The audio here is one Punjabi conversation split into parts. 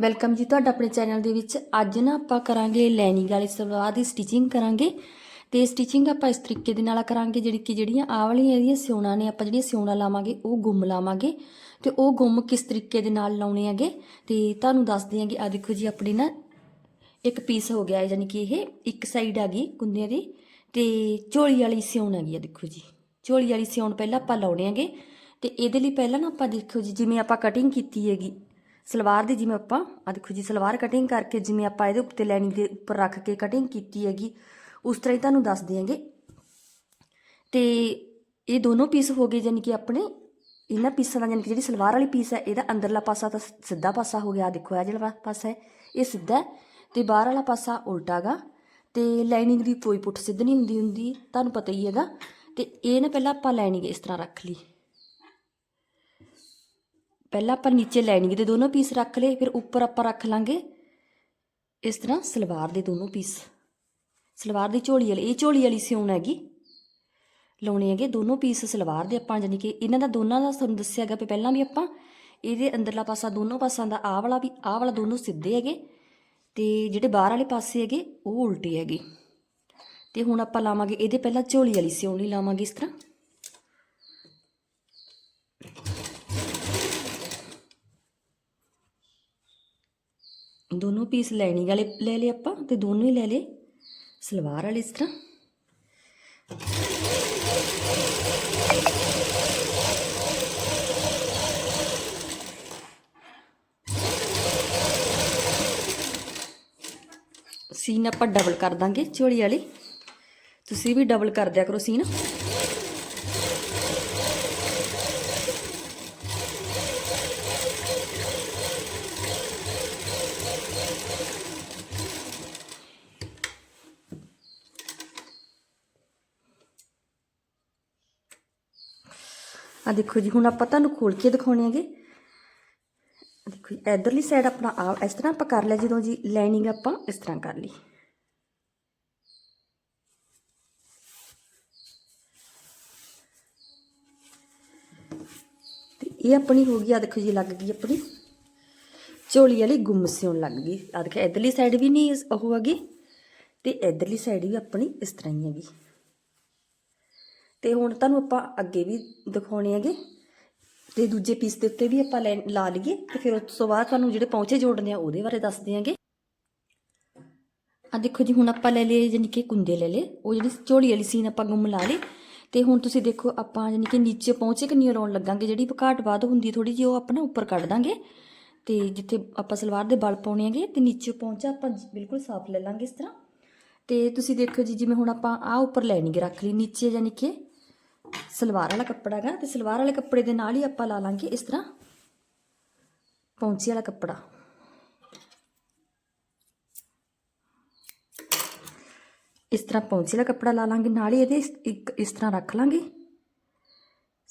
ਵੈਲਕਮ ਜੀ ਤੁਹਾਡਾ ਆਪਣੇ ਚੈਨਲ ਦੇ ਵਿੱਚ। ਅੱਜ ਨਾ ਆਪਾਂ ਕਰਾਂਗੇ ਲੈਨਿੰਗ ਵਾਲੀ ਸਲਵਾਰ ਦੀ ਸਟਿਚਿੰਗ ਕਰਾਂਗੇ। ਤੇ ਸਟਿਚਿੰਗ ਆਪਾਂ ਇਸ ਤਰੀਕੇ ਦੇ ਨਾਲ ਕਰਾਂਗੇ ਜਿਹੜੀ ਕਿ ਜਿਹੜੀਆਂ ਆਹ ਵਾਲੀਆਂ ਇਹਦੀਆਂ ਸਿਉਣਾ ਨੇ, ਆਪਾਂ ਜਿਹੜੀਆਂ ਸਿਉਣਾ ਲਾਵਾਂਗੇ, ਉਹ ਗੁੰਮ ਲਾਵਾਂਗੇ। ਤੇ ਉਹ ਗੁੰਮ ਕਿਸ ਤਰੀਕੇ ਦੇ ਨਾਲ ਲਾਉਣੇ ਹੈਗੇ? ਤੇ ਤੁਹਾਨੂੰ ਦੱਸਦੇ ਆਂਗੇ ਆ ਦੇਖੋ ਜੀ ਆਪਣੀ ਨਾ ਇੱਕ ਪੀਸ ਹੋ ਗਿਆ ਹੈ ਯਾਨੀ ਕਿ ਇਹ ਇੱਕ ਸਾਈਡ ਆ ਗਈ ਕੁੰਦਿਆਂ ਦੀ। ਤੇ ਝੋਲੀ ਵਾਲੀ ਸਿਉਣ ਹੈਗੀ ਆ, ਦੇਖੋ ਜੀ। ਝੋਲੀ ਵਾਲੀ ਸਿਉਣ ਪਹਿਲਾਂ ਆਪਾਂ ਲਾਉਣੇ ਹੈਗੇ। ਤੇ ਇਹਦੇ ਲਈ ਪਹਿਲਾਂ ਨਾ ਆਪਾਂ ਦੇਖੋ ਜੀ, ਜਿਵੇਂ ਆਪਾਂ ਕਟਿੰਗ ਕੀਤੀ ਹੈਗੀ ਸਲਵਾਰ ਦੀ ਜਿਵੇਂ ਆਪਾਂ ਆ ਦੇਖੋ ਜੀ, ਸਲਵਾਰ ਕਟਿੰਗ ਕਰਕੇ ਜਿਵੇਂ ਆਪਾਂ ਇਹਦੇ ਉੱਤੇ ਲਾਈਨਿੰਗ ਦੇ ਉੱਪਰ ਰੱਖ ਕੇ ਕਟਿੰਗ ਕੀਤੀ ਹੈਗੀ, ਉਸ ਤਰ੍ਹਾਂ ਹੀ ਤੁਹਾਨੂੰ ਦੱਸ ਦਿਆਂਗੇ। ਤੇ ਇਹ ਦੋਨੋਂ ਪੀਸ ਹੋ ਗਏ ਯਾਨੀ ਕਿ ਆਪਣੇ ਇਹਨਾਂ ਪੀਸਾਂ ਦਾ ਯਾਨੀ ਕਿ ਜਿਹੜੀ ਸਲਵਾਰ ਵਾਲੀ ਪੀਸ ਹੈ, ਇਹਦਾ ਅੰਦਰਲਾ ਪਾਸਾ ਤਾਂ ਸਿੱਧਾ ਪਾਸਾ ਹੋ ਗਿਆ, ਆਹ ਦੇਖੋ ਇਹ ਜਿਹੜਾ ਪਾਸਾ ਹੈ, ਇਹ ਸਿੱਧਾ ਹੈ, ਤੇ ਬਾਹਰ ਵਾਲਾ ਪਾਸਾ ਉਲਟਾ ਗਾ ਤੇ ਲਾਈਨਿੰਗ ਦੀ ਕੋਈ ਪੁੱਠ ਸਿੱਧ ਨਹੀਂ ਹੁੰਦੀ ਹੁੰਦੀ, ਤੁਹਾਨੂੰ ਪਤਾ ਹੀ ਹੈਗਾ, ਤੇ ਇਹ ਨਾ ਪਹਿਲਾਂ ਆਪਾਂ ਲਾਈਨਿੰਗ ਇਸ ਤਰ੍ਹਾਂ ਰੱਖ ਲਈ। ਪਹਿਲਾਂ ਆਪਾਂ ਨੀਚੇ ਲਾਈਨਿੰਗ ਦੇ ਦੋਨੋਂ ਪੀਸ ਰੱਖ ਲਏ, ਫਿਰ ਉੱਪਰ ਆਪਾਂ ਰੱਖ ਲਾਂਗੇ। ਇਸ ਤਰ੍ਹਾਂ ਸਲਵਾਰ ਦੇ ਦੋਨੋਂ ਪੀਸ ਸਲਵਾਰ ਦੀ ਝੋਲੀ ਵਾਲੀ, ਇਹ ਝੋਲੀ ਵਾਲੀ ਸਿਉਣ ਹੈਗੀ। ਲਾਉਣੇ ਹੈਗੇ ਦੋਨੋਂ ਪੀਸ ਸਲਵਾਰ ਦੇ ਆਪਾਂ ਜਾਨੀ ਕਿ ਇਹਨਾਂ ਦਾ ਦੋਨਾਂ ਦਾ ਤੁਹਾਨੂੰ ਦੱਸਿਆ ਹੈਗਾ ਵੀ ਪਹਿਲਾਂ ਵੀ ਆਪਾਂ ਇਹਦੇ ਅੰਦਰਲਾ ਪਾਸਾ, ਦੋਨੋਂ ਪਾਸਾਂ ਦਾ ਆਹ ਵਾਲਾ ਵੀ, ਆਹ ਵਾਲਾ ਦੋਨੋਂ ਸਿੱਧੇ ਹੈਗੇ। ਤੇ ਜਿਹੜੇ ਬਾਹਰ ਵਾਲੇ ਪਾਸੇ ਹੈਗੇ, ਉਹ ਉਲਟੇ ਹੈਗੇ। ਤੇ ਹੁਣ ਆਪਾਂ ਲਾਵਾਂਗੇ, ਇਹਦੇ ਪਹਿਲਾਂ ਝੋਲੀ ਵਾਲੀ ਸਿਉਣੀ ਲਾਵਾਂਗੇ ਇਸ ਤਰ੍ਹਾਂ। ਦੋਨੋਂ ਪੀਸ ਲੈਣੀ ਵਾਲੇ ਲੈ ਲਏ ਆਪਾਂ ਤੇ ਦੋਨੋਂ ਹੀ ਲੈ ਲਏ। ਸਲਵਾਰ ਵਾਲੇ ਇਸ ਤਰ੍ਹਾਂ। ਸੀਨ ਆਪਾਂ ਡਬਲ ਕਰ ਦਾਂਗੇ, ਝੋਲੀ ਵਾਲੀ। ਤੁਸੀਂ ਵੀ ਡਬਲ ਕਰ ਦਿਆ ਕਰੋ ਸੀਨ। ਆ ਦੇਖੋ ਜੀ, ਹੁਣ ਆਪਾਂ ਤੁਹਾਨੂੰ ਖੋਲ ਕੇ ਦਿਖਾਉਣੇ ਹੈਗੇ। ਦੇਖੋ ਜੀ, ਇਧਰਲੀ ਸਾਈਡ ਆਪਣਾ ਆ ਇਸ ਤਰ੍ਹਾਂ ਆਪਾਂ ਕਰ ਲਿਆ, ਜਦੋਂ ਜੀ ਲਾਈਨਿੰਗ ਆਪਾਂ ਇਸ ਤਰ੍ਹਾਂ ਕਰ ਲਈ। ਤੇ ਇਹ ਆਪਣੀ ਹੋ ਗਈ ਆ ਦੇਖੋ ਜੀ, ਲੱਗ ਗਈ ਆਪਣੀ। ਝੋਲੀ ਵਾਲੀ ਗੁੰਮ ਸਿਉਣ ਲੱਗ ਗਈ। ਆ ਦੇਖੋ, ਇਧਰਲੀ ਸਾਈਡ ਵੀ ਨਹੀਂ ਉਹ ਹੈਗੀ, ਤੇ ਇਧਰਲੀ ਸਾਈਡ ਵੀ ਆਪਣੀ ਇਸ ਤਰ੍ਹਾਂ ਹੀ ਹੈਗੀ। ਤੇ ਹੁਣ ਤੁਹਾਨੂੰ ਆਪਾਂ ਅੱਗੇ ਵੀ ਦਿਖਾਉਣੇ ਹੈਗੇ। ਤੇ ਦੂਜੇ ਪੀਸ ਦੇ ਉੱਤੇ ਵੀ ਆਪਾਂ ਲਾਈਨ ਲਾ ਲਈਏ ਤੇ ਫਿਰ ਉਸ ਤੋਂ ਬਾਅਦ ਤੁਹਾਨੂੰ ਜਿਹੜੇ ਪੌਂਚੇ ਜੋੜਨੇ ਆ ਉਹਦੇ ਬਾਰੇ ਦੱਸਦੇ ਦਿਆਂਗੇ ਆ ਦੇਖੋ ਜੀ, ਹੁਣ ਆਪਾਂ ਲੈ ਲਏ ਯਾਨੀ ਕਿ ਕੁੰਦੇ ਲੈ ਲਏ। ਉਹ ਜਿਹੜੀ ਝੋਲੀ ਵਾਲੀ ਸੀਨ ਆਪਾਂ ਗੁੰਮ ਲਾ ਲਈ। ਤੇ ਹੁਣ ਤੁਸੀਂ ਦੇਖੋ, ਆਪਾਂ ਯਾਨੀ ਕਿ ਨੀਚੇ ਪਹੁੰਚੇ ਕਿੰਨੀ ਲਾਉਣ ਲੱਗਾਂਗੇ। ਜਿਹੜੀ ਘਾਟ ਬਾਅਦ ਹੁੰਦੀ ਥੋੜੀ ਜਿਹੀ, ਉਹ ਆਪਣਾ ਉੱਪਰ ਕੱਢ ਦਾਂਗੇ। ਤੇ ਜਿੱਥੇ ਆਪਾਂ ਸਲਵਾਰ ਦੇ ਬਲ ਪਾਉਣੇ ਹੈਗੇ, ਤੇ ਨੀਚੇ ਪਹੁੰਚਾ ਆਪਾਂ ਬਿਲਕੁਲ ਸਾਫ਼ ਲੈ ਲਾਂਗੇ ਇਸ ਤਰ੍ਹਾਂ। ਤੇ ਤੁਸੀਂ ਦੇਖੋ ਜੀ, ਜਿਵੇਂ ਹੁਣ ਆਪਾਂ ਆ ਉੱਪਰ ਲਾਈਨਿੰਗ ਰੱਖ ਲਈ, ਨੀਚੇ ਯਾਨੀ ਕਿ ਸਲਵਾਰ ਵਾਲਾ ਕੱਪੜਾ ਹੈਗਾ ਤੇ ਸਲਵਾਰ ਵਾਲੇ ਕੱਪੜੇ ਦੇ ਨਾਲ ਹੀ ਆਪਾਂ ਲਾ ਲਾਂਗੇ ਇਸ ਤਰ੍ਹਾਂ ਪੌਂਚੇ ਵਾਲਾ ਕੱਪੜਾ। ਇਸ ਤਰ੍ਹਾਂ ਪੌਂਚੇ ਵਾਲਾ ਕੱਪੜਾ ਲਾ ਲਾਂਗੇ, ਨਾਲ ਹੀ ਇਹਦੇ ਇਸ- ਇੱਕ ਇਸ ਤਰ੍ਹਾਂ ਰੱਖ ਲਾਂਗੇ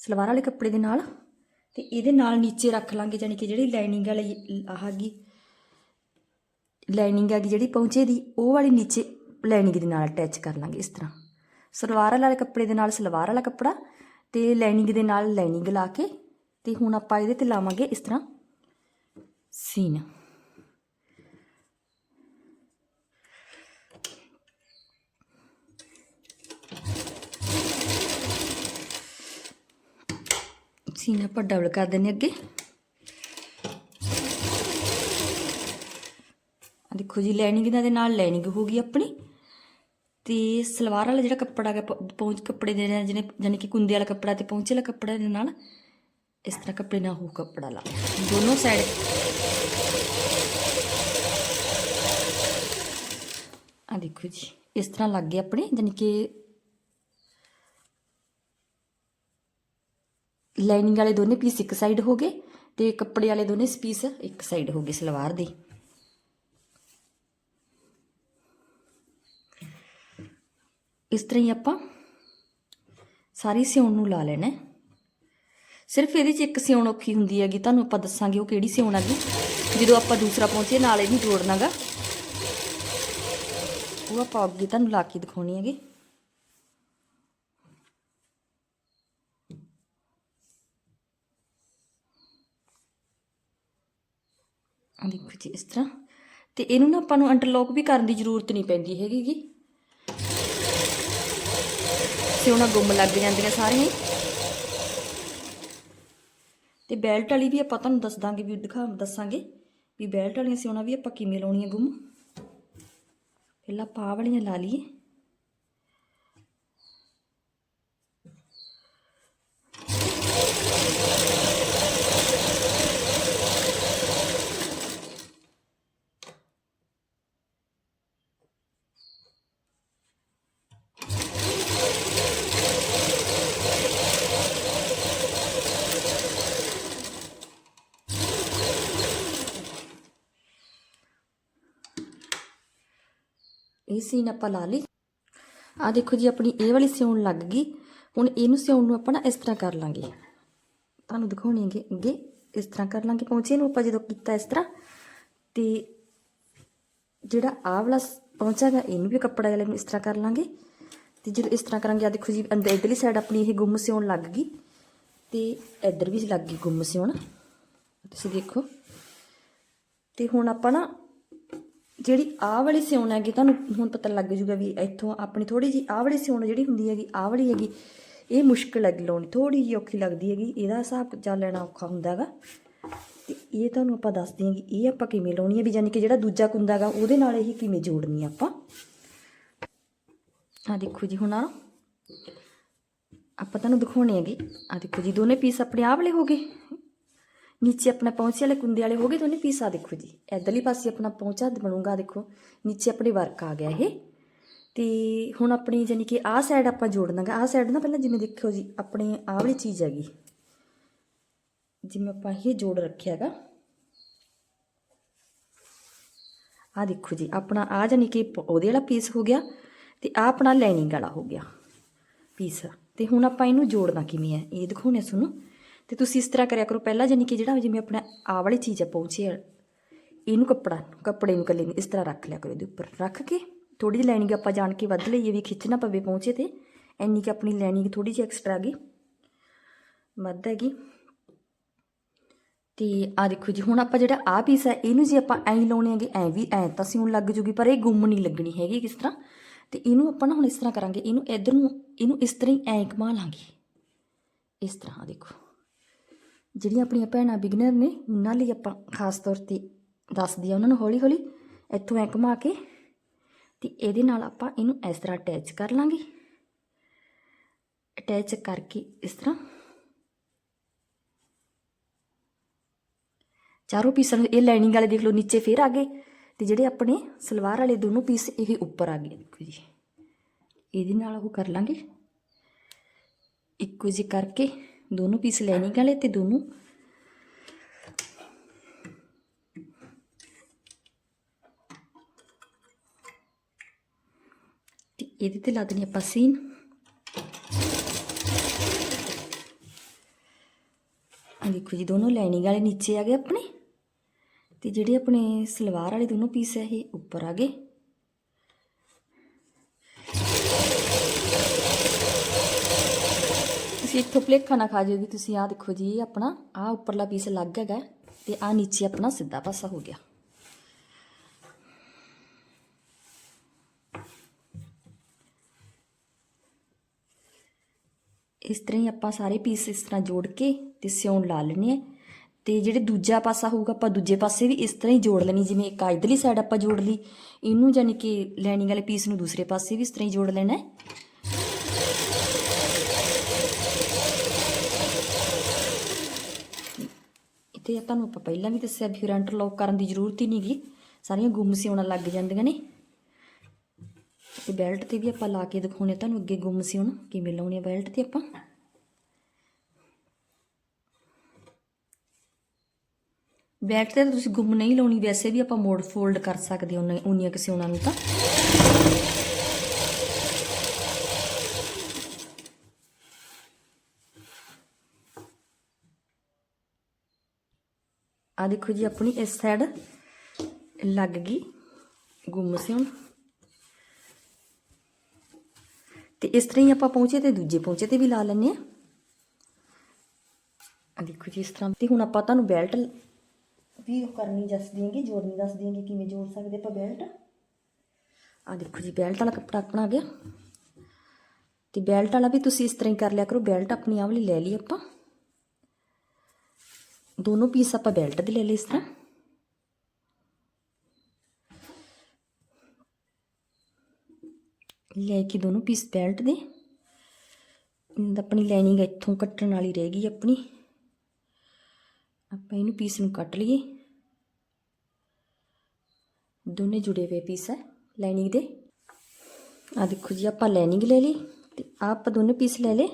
ਸਲਵਾਰ ਵਾਲੇ ਕੱਪੜੇ ਦੇ ਨਾਲ ਤੇ ਇਹਦੇ ਨਾਲ ਨੀਚੇ ਰੱਖ ਲਾਂਗੇ ਯਾਨੀ ਕਿ ਜਿਹੜੀ ਲਾਈਨਿੰਗ ਵਾਲੀ ਆਹ ਹੈਗੀ ਲਾਈਨਿੰਗ ਹੈਗੀ ਜਿਹੜੀ ਪਹੁੰਚੇ ਦੀ, ਉਹ ਵਾਲੀ ਨੀਚੇ ਲਾਈਨਿੰਗ ਦੇ ਨਾਲ ਅਟੈਚ ਕਰ ਲਾਂਗੇ ਇਸ ਤਰ੍ਹਾਂ। ਸਲਵਾਰ ਵਾਲੇ ਕੱਪੜੇ ਦੇ ਨਾਲ ਸਲਵਾਰ ਵਾਲਾ ਕੱਪੜਾ ਤੇ ਲਾਈਨਿੰਗ ਦੇ ਨਾਲ ਲਾਈਨਿੰਗ ਲਾ ਕੇ ਤੇ ਹੁਣ ਆਪਾਂ ਇਹਦੇ ਤੇ ਲਾਵਾਂਗੇ ਇਸ ਤਰ੍ਹਾਂ ਸੀਨ। ਸੀਨ ਆਪਾਂ ਡਬਲ ਕਰ ਦਿੰਨੇ ਅੱਗੇ। ਦੇਖੋ ਜੀ ਲਾਈਨਿੰਗ ਦੇ ਨਾਲ ਲਾਈਨਿੰਗ ਹੋ ਗਈ ਆਪਣੀ। ਤੇ ਸਲਵਾਰ ਵਾਲਾ ਜਿਹੜਾ ਕੱਪੜਾ ਹੈ ਪਹੁੰਚ ਕੱਪੜੇ ਦੇ ਜਿਹਨੇ ਯਾਨੀ ਕਿ ਕੁੰਦੇ ਵਾਲਾ ਕੱਪੜਾ ਤੇ ਪਹੁੰਚੇ ਵਾਲਾ ਕੱਪੜਾ ਦੇ ਨਾਲ, ਇਸ ਤਰ੍ਹਾਂ ਕੱਪੜੇ ਨਾਲ ਹੋ ਕੱਪੜਾ ਲਾ। ਦੋਨੋਂ ਸਾਈਡ ਆ ਦੇਖੋ ਜੀ, ਇਸ ਤਰ੍ਹਾਂ ਲੱਗ ਗਏ ਆਪਣੇ ਯਾਨੀ ਕਿ ਲਾਈਨਿੰਗ ਵਾਲੇ ਦੋਨੇ ਪੀਸ ਇੱਕ ਸਾਈਡ ਹੋ ਗਏ ਤੇ ਕੱਪੜੇ ਵਾਲੇ ਦੋਨੇ ਪੀਸ ਇੱਕ ਸਾਈਡ ਹੋ ਗਏ ਸਲਵਾਰ ਦੇ। ਇਸ ਤਰ੍ਹਾਂ ਹੀ ਆਪਾਂ ਸਾਰੀ ਸਿਉਣ ਨੂੰ ਲਾ ਲੈਣਾ ਸਿਰਫ ਇਹਦੇ 'ਚ ਇੱਕ ਸਿਉਣ ਔਖੀ ਹੁੰਦੀ ਹੈਗੀ, ਤੁਹਾਨੂੰ ਆਪਾਂ ਦੱਸਾਂਗੇ ਉਹ ਕਿਹੜੀ ਸਿਉਣ ਹੈਗੀ। ਜਦੋਂ ਆਪਾਂ ਦੂਸਰਾ ਪਹੁੰਚੇ ਨਾਲ ਇਹਨੂੰ ਜੋੜਨਾਗਾ। ਉਹ ਆਪਾਂ ਅੱਗੇ ਤੁਹਾਨੂੰ ਲਾ ਕੇ ਦਿਖਾਉਣੀ ਹੈਗੀ। ਦੇਖੋ ਜੀ, ਇਸ ਤਰ੍ਹਾਂ। ਤੇ ਇਹਨੂੰ ਨਾ ਆਪਾਂ ਨੂੰ ਇੰਟਰਲੌਕ ਵੀ ਕਰਨ ਦੀ ਜ਼ਰੂਰਤ ਨਹੀਂ ਪੈਂਦੀ ਹੈਗੀ ਗੀ ਸਿਉਣਾ ਗੁੰਮ ਲੱਗ ਜਾਂਦੀਆਂ ਸਾਰੀਆਂ ਹੀ। ਤੇ ਬੈਲਟ ਵਾਲੀ ਵੀ ਆਪਾਂ ਤੁਹਾਨੂੰ ਦੱਸ ਦਾਂਗੇ, ਵੀ ਦਿਖਾ, ਦੱਸਾਂਗੇ। ਵੀ ਬੈਲਟ ਵਾਲੀਆਂ ਸਿਉਣਾ ਵੀ ਆਪਾਂ ਕਿਵੇਂ ਲਾਉਣੀਆਂ ਗੁੰਮ? ਪਹਿਲਾਂ ਪਾ ਵਾਲੀਆਂ ਲਾ ਲਈਏ। ਇਹ ਸੀਨ ਆਪਾਂ ਲਾ ਲਈ। ਆ ਦੇਖੋ ਜੀ, ਆਪਣੀ ਇਹ ਵਾਲੀ ਸਿਉਣ ਲੱਗ ਗਈ। ਹੁਣ ਇਹਨੂੰ ਸਿਉਣ ਨੂੰ ਆਪਾਂ ਨਾ ਇਸ ਤਰ੍ਹਾਂ ਕਰ ਲਾਂਗੇ। ਤੁਹਾਨੂੰ ਦਿਖਾਉਣੀ ਹੈਗੇ ਅੱਗੇ। ਇਸ ਤਰ੍ਹਾਂ ਕਰ ਲਾਂਗੇ। ਪਹੁੰਚੇ ਨੂੰ ਆਪਾਂ ਜਦੋਂ ਕੀਤਾ ਇਸ ਤਰ੍ਹਾਂ। ਤੇ ਜਿਹੜਾ ਆਹ ਵਾਲਾ ਪਹੁੰਚਾਗਾ, ਇਹਨੂੰ ਵੀ ਕੱਪੜਾ ਵਾਲੇ ਨੂੰ ਇਸ ਤਰ੍ਹਾਂ ਕਰ ਲਾਂਗੇ। ਤੇ ਜਦੋਂ ਇਸ ਤਰ੍ਹਾਂ ਕਰਾਂਗੇ ਆ ਦੇਖੋ ਜੀ ਅੰਦਰ ਇਧਰਲੀ ਸਾਈਡ ਆਪਣੀ ਇਹ ਗੁੰਮ ਸਿਉਣ ਲੱਗ ਗਈ। ਤੇ ਇੱਧਰ ਵੀ ਲੱਗ ਗਈ ਗੁੰਮ ਸਿਉਣ। ਤੁਸੀਂ ਦੇਖੋ। ਤੇ ਹੁਣ ਆਪਾਂ ਨਾ ਜਿਹੜੀ ਆਹ ਵਾਲੀ ਸਿਉਣ ਹੈਗੀ, ਤੁਹਾਨੂੰ ਹੁਣ ਪਤਾ ਲੱਗ ਜੂਗਾ ਵੀ ਇੱਥੋਂ ਆਪਣੀ ਥੋੜੀ ਜੀ ਆਹ ਵਾਲੀ ਸਿਉਣ ਜਿਹੜੀ ਹੁੰਦੀ ਹੈਗੀ, ਆਹ ਵਾਲੀ ਹੈਗੀ, ਇਹ ਮੁਸ਼ਕਿਲ ਹੈ ਲਾਉਣੀ ਥੋੜੀ ਜਿਹੀ ਔਖੀ ਲੱਗਦੀ ਹੈਗੀ, ਇਹਦਾ ਹਿਸਾਬ ਚੱਲ ਲੈਣਾ ਔਖਾ ਹੁੰਦਾ ਹੈਗਾ। ਤੇ ਇਹ ਤੁਹਾਨੂੰ ਆਪਾਂ ਦੱਸਦੇ ਹਾਂ ਕਿ ਇਹ ਆਪਾਂ ਕਿਵੇਂ ਲਾਉਣੀ ਹੈ, ਵੀ ਯਾਨੀ ਕਿ ਜਿਹੜਾ ਦੂਜਾ ਕੁੰਦਾ ਹੈਗਾ, ਉਹਦੇ ਨਾਲ ਇਹ ਕਿਵੇਂ ਜੋੜਨੀ ਆਪਾਂ। ਆ ਦੇਖੋ ਜੀ ਹੁਣ ਆ ਆਪਾਂ ਤੁਹਾਨੂੰ ਦਿਖਾਉਣੇ ਹੈਗੇ ਆ ਦੇਖੋ ਜੀ, ਦੋਨੇ ਪੀਸ ਆਪਣੇ ਆਹ ਵਾਲੇ ਹੋ ਗਏ ਨੀਚੇ ਆਪਣਾ ਪਹੁੰਚੇ ਵਾਲੇ ਕੁੰਦੇ ਵਾਲੇ ਹੋ ਗਏ ਦੋਨੇ ਪੀਸ ਆ ਦੇਖੋ ਜੀ। ਇਧਰਲੀ ਪਾਸੇ ਆਪਣਾ ਪਹੁੰਚਾ ਬਣੂਗਾ, ਦੇਖੋ। ਨੀਚੇ ਆਪਣੇ ਵਰਕ ਆ ਗਿਆ ਇਹ। ਤੇ ਹੁਣ ਆਪਣੀ ਜਾਨੀ ਕਿ ਆਹ ਸਾਈਡ ਆਪਾਂ ਜੋੜ ਆਹ ਸਾਈਡ ਨਾ ਪਹਿਲਾਂ ਜਿਵੇਂ ਦੇਖੋ ਜੀ, ਆਪਣੀ ਆਹ ਵਾਲੀ ਚੀਜ਼ ਹੈਗੀ। ਜਿਵੇਂ ਆਪਾਂ ਇਹ ਜੋੜ ਰੱਖਿਆ ਹੈਗਾ। ਆ ਦੇਖੋ ਜੀ, ਆਪਣਾ ਆ ਜਾਨੀ ਕਿ ਉਹਦੇ ਵਾਲਾ ਪੀਸ ਹੋ ਗਿਆ ਤੇ ਆ ਆਪਣਾ ਲਾਈਨਿੰਗ ਵਾਲਾ ਹੋ ਗਿਆ ਪੀਸ ਤੇ ਹੁਣ ਆਪਾਂ ਇਹਨੂੰ ਜੋੜਨਾ ਕਿਵੇਂ ਹੈ ਇਹ ਦਿਖਾਉਣੇ ਤੁਹਾਨੂੰ। ਤੇ ਤੁਸੀਂ ਇਸ ਤਰ੍ਹਾਂ ਕਰਿਆ ਕਰੋ ਪਹਿਲਾਂ ਜਾਨੀ ਕਿ ਜਿਹੜਾ ਜਿਵੇਂ ਆਪਣਾ ਆਹ ਵਾਲੀ ਚੀਜ਼ ਆ ਪਹੁੰਚੇ ਇਹਨੂੰ ਕੱਪੜਾ, ਕੱਪੜੇ ਨੂੰ ਕੱਲੇ ਨੂੰ ਇਸ ਤਰ੍ਹਾਂ ਰੱਖ ਲਿਆ ਕਰੋ ਇਹਦੇ ਉੱਪਰ। ਰੱਖ ਕੇ ਥੋੜੀ ਜਿਹੀ ਲਾਈਨਿੰਗ ਆਪਾਂ ਜਾਣ ਕੇ ਵੱਧ ਲਈਏ, ਵੀ ਖਿੱਚ ਨਾ ਪਵੇ ਪਹੁੰਚੇ ਤੇ ਐਨੀ ਕਿ ਆਪਣੀ ਲਾਈਨਿੰਗ ਥੋੜੀ ਜਿਹੀ ਐਕਸਟਰਾ ਆ ਗਈ। ਵੱਧ ਹੈਗੀ ਤੇ ਆ ਦੇਖੋ ਜੀ, ਹੁਣ ਆਪਾਂ ਜਿਹੜਾ ਆ ਪੀਸ ਹੈ ਇਹਨੂੰ ਜੇ ਆਪਾਂ ਐਂ ਲਾਉਣੇ ਹੈਗੇ, ਐਂ ਵੀ ਐਂ, ਤਾਂ ਸਿਉਣ ਲੱਗ ਜੂਗੀ, ਪਰ ਇਹ ਗੁੰਮ ਨਹੀਂ ਲੱਗਣੀ ਹੈਗੀ ਕਿਸ ਤਰ੍ਹਾਂ। ਤੇ ਇਹਨੂੰ ਆਪਾਂ ਨਾ ਹੁਣ ਇਸ ਤਰ੍ਹਾਂ ਕਰਾਂਗੇ, ਇਹਨੂੰ ਇਧਰ ਨੂੰ, ਇਹਨੂੰ ਇਸ ਤਰ੍ਹਾਂ ਹੀ ਐਂ ਘੁਮਾ ਲਾਂਗੇ। ਇਸ ਤਰ੍ਹਾਂ ਦੇਖੋ। ਜਿਹੜੀਆਂ ਆਪਣੀਆਂ ਭੈਣਾਂ ਬਿਗਨਰ ਨੇ, ਉਹਨਾਂ ਲਈ ਆਪਾਂ ਖਾਸ ਤੌਰ ਤੇ ਦੱਸਦੀ ਆ, ਉਹਨਾਂ ਨੂੰ ਹੌਲੀ ਹੌਲੀ ਇੱਥੋਂ ਐਂ ਘੁਮਾ ਕੇ ਤੇ ਇਹਦੇ ਨਾਲ ਆਪਾਂ ਇਹਨੂੰ ਇਸ ਤਰ੍ਹਾਂ ਅਟੈਚ ਕਰ ਲਾਂਗੇ। ਅਟੈਚ ਕਰਕੇ ਇਸ ਤਰ੍ਹਾਂ ਚਾਰੋਂ ਪੀਸਾਂ ਨੂੰ ਇਹ ਲਾਈਨਿੰਗ ਵਾਲੇ ਦੇਖ ਲਓ, ਨੀਚੇ ਫੇਰ ਆ ਗਏ ਤੇ ਜਿਹੜੇ ਆਪਣੇ ਸਲਵਾਰ ਵਾਲੇ ਦੋਨੋਂ ਪੀਸ ਇਹ ਉੱਪਰ ਆ ਗਏ। ਦੇਖੋ ਜੀ, ਇਹਦੇ ਨਾਲ ਉਹ ਕਰ ਲਾਂਗੇ। ਇੱਕੋ ਜਿਹੇ ਕਰਕੇ ਦੋਨੋਂ ਪੀਸ ਲਾਈਨਿੰਗ ਵਾਲੇ ਤੇ ਦੋਨੋਂ। ਤੇ ਇਹਦੇ ਤੇ ਲਾ ਦੇਣੀ ਆਪਾਂ ਸੀਨ ਆ ਦੇਖੋ ਜੀ, ਦੋਨੋਂ ਲਾਈਨਿੰਗ ਵਾਲੇ ਨੀਚੇ ਆ ਗਏ ਆਪਣੇ। ਤੇ ਜਿਹੜੇ ਆਪਣੇ ਸਲਵਾਰ ਵਾਲੇ ਦੋਨੋਂ ਪੀਸ ਹੈ ਇਹ ਉੱਪਰ ਆ ਗਏ। ਤੁਸੀਂ ਇੱਥੋਂ ਭੁਲੇਖਾ ਨਾ ਖਾ ਜਾਓ ਵੀ ਤੁਸੀਂ ਆਹ ਦੇਖੋ ਜੀ, ਇਹ ਆਪਣਾ ਆਹ ਉੱਪਰਲਾ ਪੀਸ ਅਲੱਗ ਹੈਗਾ ਤੇ ਆਹ ਨੀਚੇ ਆਪਣਾ ਸਿੱਧਾ ਪਾਸਾ ਹੋ ਗਿਆ। ਇਸ ਤਰ੍ਹਾਂ ਹੀ ਆਪਾਂ ਸਾਰੇ ਪੀਸ ਇਸ ਤਰ੍ਹਾਂ ਜੋੜ ਕੇ ਤੇ ਸਿਉਣ ਲਾ ਲੈਣੇ ਆ ਤੇ ਜਿਹੜੇ ਦੂਜਾ ਪਾਸਾ ਹੋਊਗਾ, ਆਪਾਂ ਦੂਜੇ ਪਾਸੇ ਵੀ ਇਸ ਤਰ੍ਹਾਂ ਹੀ ਜੋੜ ਲੈਣੀ ਜਿਵੇਂ ਇੱਕ ਇਧਰਲੀ ਸਾਈਡ ਆਪਾਂ ਜੋੜ ਲਈ, ਇਹਨੂੰ ਯਾਨੀ ਕਿ ਲੈਣੀ ਵਾਲੇ ਪੀਸ ਨੂੰ ਦੂਸਰੇ ਪਾਸੇ ਵੀ ਇਸ ਤਰ੍ਹਾਂ ਹੀ ਜੋੜ ਲੈਣਾ ਹੈ। ਇੱਥੇ ਤੁਹਾਨੂੰ ਆਪਾਂ ਪਹਿਲਾਂ ਵੀ ਦੱਸਿਆ ਵੀ ਫਰੰਟ ਲੌਕ ਕਰਨ ਦੀ ਜ਼ਰੂਰਤ ਹੀ ਨਹੀਂਗੀ ਸਾਰੀਆਂ ਗੁੰਮ ਸਿਉਣਾ ਲੱਗ ਜਾਂਦੀਆਂ ਨੇ। ਤੇ ਬੈਲਟ ਤੇ ਵੀ ਆਪਾਂ ਲਾ ਕੇ ਦਿਖਾਉਣੇ ਤੁਹਾਨੂੰ ਅੱਗੇ ਗੁੰਮ ਸਿਉਣ, ਕਿਵੇਂ ਲਾਉਣੀ ਆ ਬੈਲਟ ਤੇ ਆਪਾਂ। ਬੈਲਟ ਤੇ ਤਾਂ ਤੁਸੀਂ ਗੁੰਮ ਨਹੀਂ ਲਾਉਣੀ, ਵੈਸੇ ਵੀ ਆਪਾਂ ਮੋੜ ਫੋਲਡ ਕਰ ਸਕਦੇ ਹਾਂ ਉਨੀਆਂ ਉਨੀਆਂ ਕਿਸੇ ਨੂੰ ਤਾਂ। ਆ ਦੇਖੋ ਜੀ, ਆਪਣੀ ਇਸ ਸਾਈਡ ਲੱਗ ਗਈ ਗੁੰਮ ਸਿਉਣ। ਤੇ ਇਸ ਤਰ੍ਹਾਂ ਹੀ ਆਪਾਂ ਪਹੁੰਚੇ ਤੇ ਦੂਜੇ ਪਹੁੰਚੇ ਤੇ ਵੀ ਲਾ ਲੈਣੇ ਆ ਆ ਦੇਖੋ ਜੀ, ਇਸ ਤਰ੍ਹਾਂ। ਤੇ ਹੁਣ ਆਪਾਂ ਤੁਹਾਨੂੰ ਬੈਲਟ ਵੀ ਉਹ ਕਰਨੀ ਦੱਸ ਦਿਆਂਗੇ ਜੋੜਨੀ ਦੱਸ ਦਿਆਂਗੇ ਕਿਵੇਂ ਜੋੜ ਸਕਦੇ ਆਪਾਂ ਬੈਲਟ ਆ ਦੇਖੋ ਜੀ ਬੈਲਟ ਵਾਲਾ ਕੱਪੜਾ ਆਪਣਾ ਆ ਗਿਆ। ਤੇ ਬੈਲਟ ਵਾਲਾ ਵੀ ਤੁਸੀਂ ਇਸ ਤਰ੍ਹਾਂ ਹੀ ਕਰ ਲਿਆ ਕਰੋ ਬੈਲਟ ਆਪਣੀ ਆਹ ਵਾਲੀ ਲੈ ਲਈ ਆਪਾਂ। ਦੋਨੋਂ ਪੀਸ ਆਪਾਂ ਬੈਲਟ ਦੇ ਲੈ ਲਏ ਇਸ ਤਰ੍ਹਾਂ। ਲੈ ਕੇ ਦੋਨੋਂ ਪੀਸ ਬੈਲਟ ਦੇ। ਆਪਣੀ ਲਾਈਨਿੰਗ ਇੱਥੋਂ ਕੱਟਣ ਵਾਲੀ ਰਹਿ ਗਈ ਆਪਣੀ। ਆਪਾਂ ਇਹਨੂੰ ਪੀਸ ਨੂੰ ਕੱਟ ਲਈਏ। ਦੋਨੇ ਜੁੜੇ ਹੋਏ ਪੀਸ ਹੈ ਲਾਈਨਿੰਗ ਦੇ। ਆ ਦੇਖੋ ਜੀ, ਆਪਾਂ ਲਾਈਨਿੰਗ ਲੈ ਲਈ ਤੇ ਆਹ ਆਪਾਂ ਦੋਨੇ ਪੀਸ ਲੈ ਲਏ।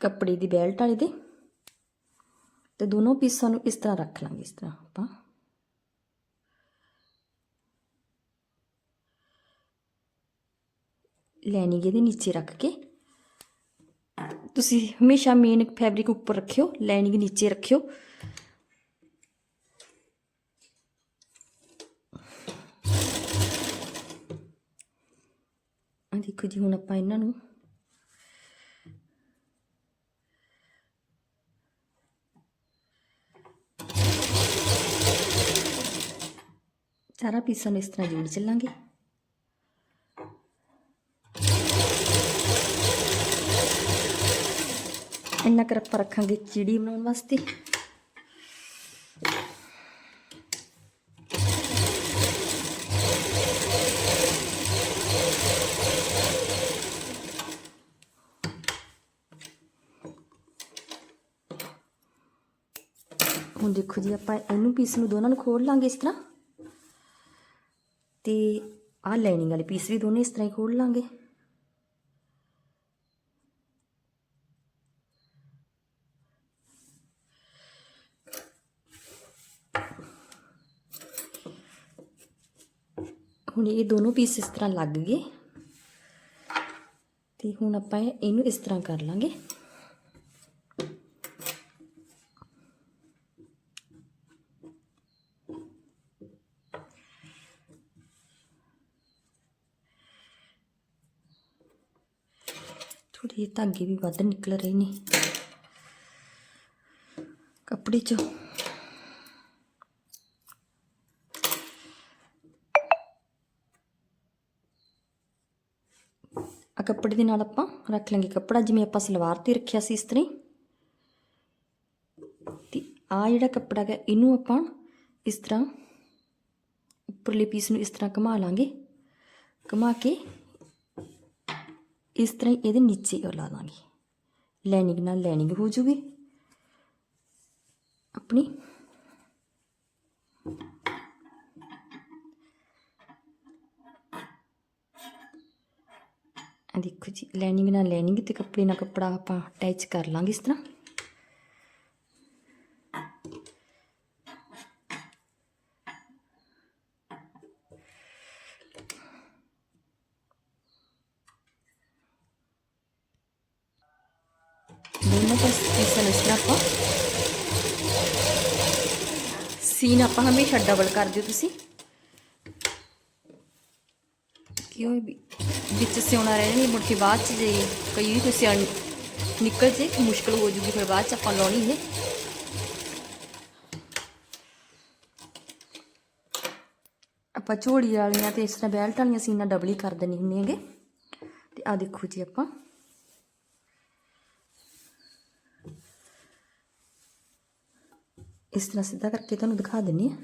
ਕੱਪੜੇ ਦੀ ਬੈਲਟ ਵਾਲੇ ਦੇ। ਤੇ ਦੋਨੋਂ ਪੀਸਾਂ ਨੂੰ ਇਸ ਤਰ੍ਹਾਂ ਰੱਖ ਲਾਂਗੇ, ਇਸ ਤਰ੍ਹਾਂ ਆਪਾਂ। ਲਾਈਨਿੰਗ ਇਹਦੇ ਨੀਚੇ ਰੱਖ ਕੇ। ਤੁਸੀਂ ਹਮੇਸ਼ਾ ਮੇਨ ਫੈਬਰਿਕ ਉੱਪਰ ਰੱਖਿਓ ਲਾਈਨਿੰਗ ਨੀਚੇ ਰੱਖਿਓ। ਆ ਦੇਖੋ ਜੀ, ਹੁਣ ਆਪਾਂ ਇਹਨਾਂ ਨੂੰ ਸਾਰਾ ਪੀਸਾਂ ਨੂੰ ਇਸ ਤਰ੍ਹਾਂ ਜੋੜ ਚੱਲਾਂਗੇ। ਇੰਨਾ ਕਰ ਆਪਾਂ ਰੱਖਾਂਗੇ ਚਿੜੀ ਬਣਾਉਣ ਵਾਸਤੇ। ਹੁਣ ਦੇਖੋ ਜੀ, ਆਪਾਂ ਇਹਨੂੰ ਪੀਸ ਨੂੰ ਦੋਨਾਂ ਨੂੰ ਖੋਲ ਲਾਂਗੇ ਇਸ ਤਰ੍ਹਾਂ। ਤੇ ਆਹ ਲਾਈਨਿੰਗ ਵਾਲੇ ਪੀਸ ਵੀ ਦੋਨੇ ਇਸ ਤਰ੍ਹਾਂ ਹੀ ਖੋਲ ਲਾਂਗੇ। ਹੁਣ ਇਹ ਦੋਨੋਂ ਪੀਸ ਇਸ ਤਰ੍ਹਾਂ ਲੱਗ ਗਏ। ਤੇ ਹੁਣ ਆਪਾਂ ਇਹਨੂੰ ਇਸ ਤਰ੍ਹਾਂ ਕਰ ਲਾਂਗੇ। ਥੋੜੇ ਧਾਗੇ ਵੀ ਵੱਧ ਨਿਕਲ ਰਹੇ ਨੇ। ਕੱਪੜੇ ਚੋਂ। ਆ ਕੱਪੜੇ ਦੇ ਨਾਲ ਆਪਾਂ ਰੱਖ ਲਾਂਗੇ ਕੱਪੜਾ, ਜਿਵੇਂ ਆਪਾਂ ਸਲਵਾਰ ਤੇ ਰੱਖਿਆ ਸੀ ਇਸ ਤਰ੍ਹਾਂ ਹੀ। ਤੇ ਆ ਜਿਹੜਾ ਕੱਪੜਾ ਹੈ ਇਹਨੂੰ ਆਪਾਂ ਇਸ ਤਰ੍ਹਾਂ ਉੱਪਰਲੇ ਪੀਸ ਨੂੰ ਇਸ ਤਰ੍ਹਾਂ ਘੁਮਾ ਲਾਂਗੇ। ਘੁਮਾ ਕੇ ਇਸ ਤਰ੍ਹਾਂ ਹੀ ਇਹਦੇ ਨੀਚੇ ਉਹ ਲਾ ਦਾਂਗੇ। ਲਾਈਨਿੰਗ ਨਾਲ ਲਾਈਨਿੰਗ ਹੋ ਜੂਗੀ। ਆਪਣੀ। ਆ ਦੇਖੋ ਜੀ ਲਾਈਨਿੰਗ ਨਾਲ ਲਾਈਨਿੰਗ ਤੇ ਕੱਪੜੇ ਨਾਲ ਕੱਪੜਾ ਆਪਾਂ ਅਟੈਚ ਕਰ ਲਾਂਗੇ ਇਸ ਤਰ੍ਹਾਂ। ਦੋਨੋਂ ਪਾਸੇ ਪੀਸਾਂ ਆਪਾਂ ਸੀਨ ਆਪਾਂ ਹਮੇਸ਼ਾ ਡਬਲ ਕਰ ਦਿਓ ਤੁਸੀਂ। ਕਿਉਂ ਵਿੱਚ ਸਿਉਣਾ ਰਹਿਣਾ ਨਹੀਂ ਮੁੜ ਕੇ ਬਾਅਦ ਚ ਜੇ ਕਈ ਤੁਸੀਂ ਕੋਈ ਨਿਕਲ ਜੇ, ਮੁਸ਼ਕਲ ਹੋ ਜੂਗੀ, ਫਿਰ ਬਾਅਦ ਚ ਆਪਾਂ ਲਾਉਣੀ ਹੈ। ਆਪਾਂ ਝੋਲੀ ਵਾਲੀਆਂ ਤੇ ਇਸ ਤਰ੍ਹਾਂ ਬੈਲਟ ਵਾਲੀਆਂ ਸੀਨਾਂ ਡਬਲ ਹੀ ਕਰ ਦੇਣੀ ਹੁੰਦੀ ਹੈਗੇ ਤੇ ਆ ਦੇਖੋ ਜੀ ਆਪਾਂ। ਇਸ ਤਰ੍ਹਾਂ ਸਿੱਧਾ ਕਰਕੇ ਤੁਹਾਨੂੰ ਦਿਖਾ ਦਿੰਨੀ ਆ।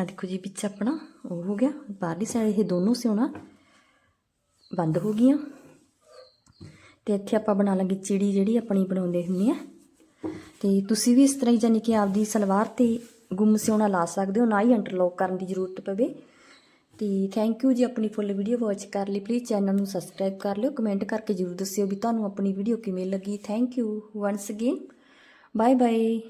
ਆ ਦੇਖੋ ਜੀ ਵਿੱਚ ਆਪਣਾ ਉਹ ਹੋ ਗਿਆ, ਬਾਹਰਲੀ ਸਾਈਡ ਇਹ ਦੋਨੋਂ ਸਿਉਣਾ ਬੰਦ ਹੋ ਗਈਆਂ। ਤੇ ਇੱਥੇ ਆਪਾਂ ਬਣਾ ਲਾਂਗੇ ਚਿੜੀ ਜਿਹੜੀ ਆਪਣੀ ਬਣਾਉਂਦੇ ਹੁੰਦੇ ਆ। ਤੇ ਤੁਸੀਂ ਵੀ ਇਸ ਤਰ੍ਹਾਂ ਹੀ ਜਾਨੀ ਕਿ ਆਪਦੀ ਸਲਵਾਰ ਤੇ ਗੁੰਮ ਸਿਉਣਾ ਲਾ ਸਕਦੇ ਹੋ, ਨਾ ਹੀ ਇੰਟਰਲੌਕ ਕਰਨ ਦੀ ਜ਼ਰੂਰਤ ਪਵੇ। ਤੇ ਥੈਂਕ ਯੂ ਜੀ ਆਪਣੀ ਫੁੱਲ ਵੀਡੀਓ ਵਾਚ ਕਰ ਲਈ. ਪਲੀਜ਼ ਚੈਨਲ ਨੂੰ ਸਬਸਕ੍ਰਾਈਬ ਕਰ ਲਿਓ. ਕਮੈਂਟ ਕਰਕੇ ਜ਼ਰੂਰ ਦੱਸਿਓ ਵੀ ਤੁਹਾਨੂੰ ਆਪਣੀ ਵੀਡੀਓ ਕਿਵੇਂ ਲੱਗੀ. Thank you once again bye bye